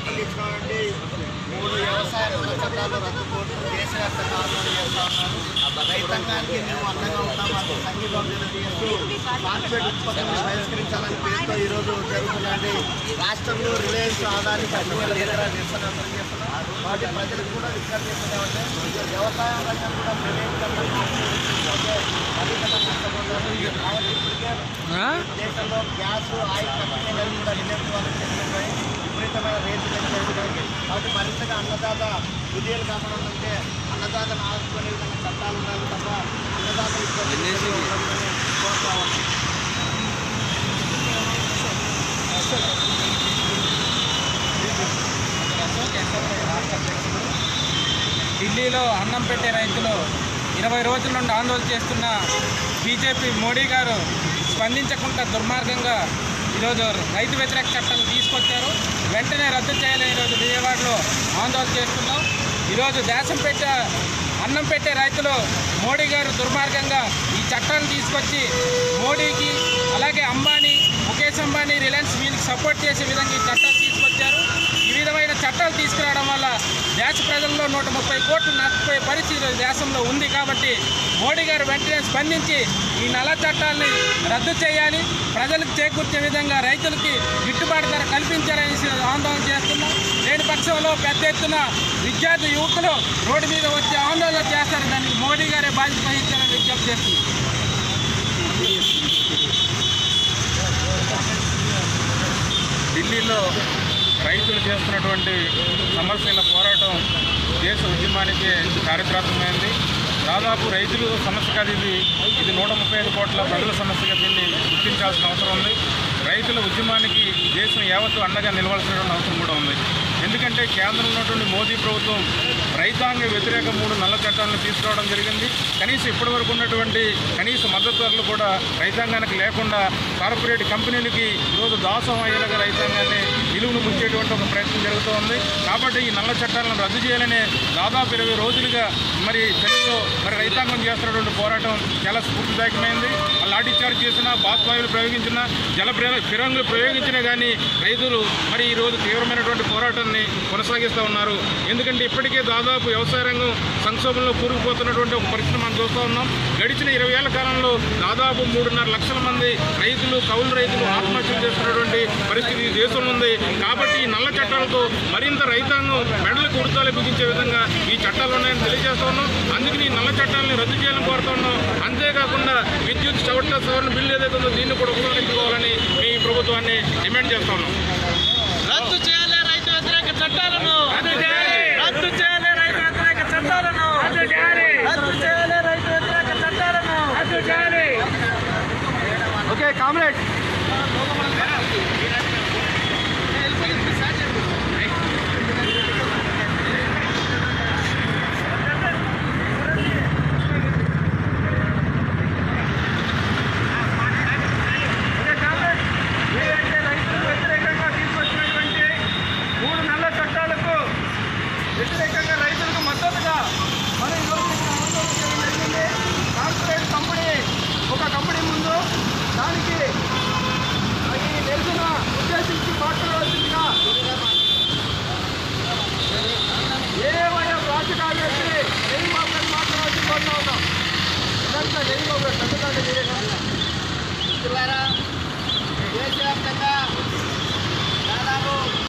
ప్రభుత్వం తీసుకున్నటువంటి మూడు వ్యవసాయ రుణ చట్టాలు రద్దు కోరుతూ దేశవ్యాప్తంగా ఆందోళన చేస్తా ఉన్నారు. రైతాంగానికి మేము అందంగా ఉంటాం అది సంఘీభావం చేస్తూ కార్పొరేట్ ఉత్పత్తులను బహిష్కరించాలని పేరుతో ఈరోజు జరుగుతుందండి. రాష్ట్రంలో రిలయన్స్ లీటర్ల నిరసన వ్యక్తం చేస్తున్నాం. కాబట్టి ప్రజలకు కూడా విజ్ఞప్తి చేస్తున్నామంటే వ్యవసాయ రంగం కూడా ప్రైవేట్ దేశంలో గ్యాస్ ఆయిల్ కంపెనీలను కూడా నిలబెట్టుకోవాలని చెప్పినట్టు విపరీతమైన రేట్లు పెంచేది కాబట్టి మరింతగా అన్నదాత విధేయులు కాకుండా ఉంటే అన్నదాతను ఆదుకునే విధంగా చట్టాలు ఉండాలి తప్ప అన్నదాత ఇబ్బంది కోరుతా ఢిల్లీలో అన్నం పెట్టే రైతులు ఇరవై రోజుల నుండి ఆందోళన చేస్తున్న బీజేపీ మోడీ గారు స్పందించకుండా దుర్మార్గంగా ఈరోజు రైతు వ్యతిరేక చట్టాలు తీసుకొచ్చారు. వెంటనే రద్దు చేయాలని ఈరోజు విజయవాడలో ఆందోళన చేస్తున్నాం. ఈరోజు దేశం పెట్టే అన్నం పెట్టే రైతులు మోడీ గారు దుర్మార్గంగా ఈ చట్టాన్ని తీసుకొచ్చి మోడీకి అలాగే అంబానీ ముఖేష్ అంబానీ రిలయన్స్ వీళ్ళకి సపోర్ట్ చేసే విధంగా ఈ చట్టాలు తీసుకొచ్చారు. ఈ విధమైన చట్టాలు తీసుకురావడం వల్ల దేశ ప్రజల్లో నూట ముప్పై కోట్లు నష్టపోయే పరిస్థితి దేశంలో ఉంది కాబట్టి మోడీ గారు వెంటనే స్పందించి ఈ నల్ల చట్టాలని రద్దు చేయాలి. ప్రజలకు చేకూర్చే విధంగా రైతులకి గిట్టుబాటు ధర కల్పించాలని ఆందోళన చేస్తున్నాం. లేని పక్షంలో పెద్ద ఎత్తున విద్యార్థి యువకులు రోడ్డు మీద వచ్చి ఆందోళన చేస్తారు. దానికి మోడీ గారే బాధ్యత వహించాలని విజ్ఞప్తి చేస్తున్నారు ఢిల్లీలో రైతులు చేస్తున్నటువంటి సమస్యల పోరాటం దేశ ఉద్యమానికి చారిత్రాత్మకమైంది. దాదాపు రైతులు సమస్య కాదు ఇది. ఇది నూట ముప్పై ఐదు కోట్ల ప్రజల సమస్యగా దీన్ని గుర్తించాల్సిన అవసరం ఉంది. రైతుల ఉద్యమానికి దేశం యావత్తు అండగా నిలవాల్సినటువంటి అవసరం కూడా ఉంది. ఎందుకంటే కేంద్రంలో ఉన్నటువంటి మోదీ ప్రభుత్వం రైతాంగ వ్యతిరేక మూడు నల్ల చట్టాలను తీసుకురావడం జరిగింది. కనీసం ఇప్పటివరకు ఉన్నటువంటి కనీస మద్దతు ధరలు కూడా రైతాంగానికి లేకుండా కార్పొరేట్ కంపెనీలకి ఈరోజు దాసం అయ్యేలాగా రైతాంగాన్ని నిలువును ముంచేటువంటి ఒక ప్రయత్నం జరుగుతూ ఉంది కాబట్టి ఈ నల్ల చట్టాలను రద్దు చేయాలనే దాదాపు ఇరవై రోజులుగా మరి తెలుగులో మరి రైతాంగం చేస్తున్నటువంటి పోరాటం చాలా స్ఫూర్తిదాయకమైంది. లాఠీ చార్జ్ చేసినా బాష్పాయులు ప్రయోగించినా జల ఫిరంగులు ప్రయోగించినా కానీ రైతులు మరి ఈ రోజు తీవ్రమైనటువంటి పోరాటాన్ని కొనసాగిస్తూ ఉన్నారు. ఎందుకంటే ఇప్పటికే దాదాపు వ్యవసాయ రంగం సంక్షోభంలో కూరుకుపోతున్నటువంటి ఒక పరిస్థితి మనం చూస్తూ ఉన్నాం. గడిచిన ఇరవై ఏళ్ళ కాలంలో దాదాపు మూడున్నర లక్షల మంది రైతులు కౌలు రైతులు ఆత్మహత్యలు చేస్తున్నటువంటి పరిస్థితి దేశంలో ఉంది. కాబట్టి ఈ నల్ల చట్టాలతో మరింత రైతాంగం మెడలకు ఉడతాలు బిగించే విధంగా ఈ చట్టాలు ఉన్నాయని తెలియజేస్తా ఉన్నాం. అందుకని ఈ నల్ల చట్టాలను రద్దు చేయాలని కోరుతా ఉన్నాం. అంతేకాకుండా విద్యుత్ చవట్ల సవరణ బిల్లు ఏదైతే ఉందో దీన్ని కూడా ఉపయోగించుకోవాలని మీ ప్రభుత్వాన్ని డిమాండ్ చేస్తా ఉన్నాం. రద్దు చేయాలి రైతు వ్యతిరేక చట్టాలను దేశాప్తంగా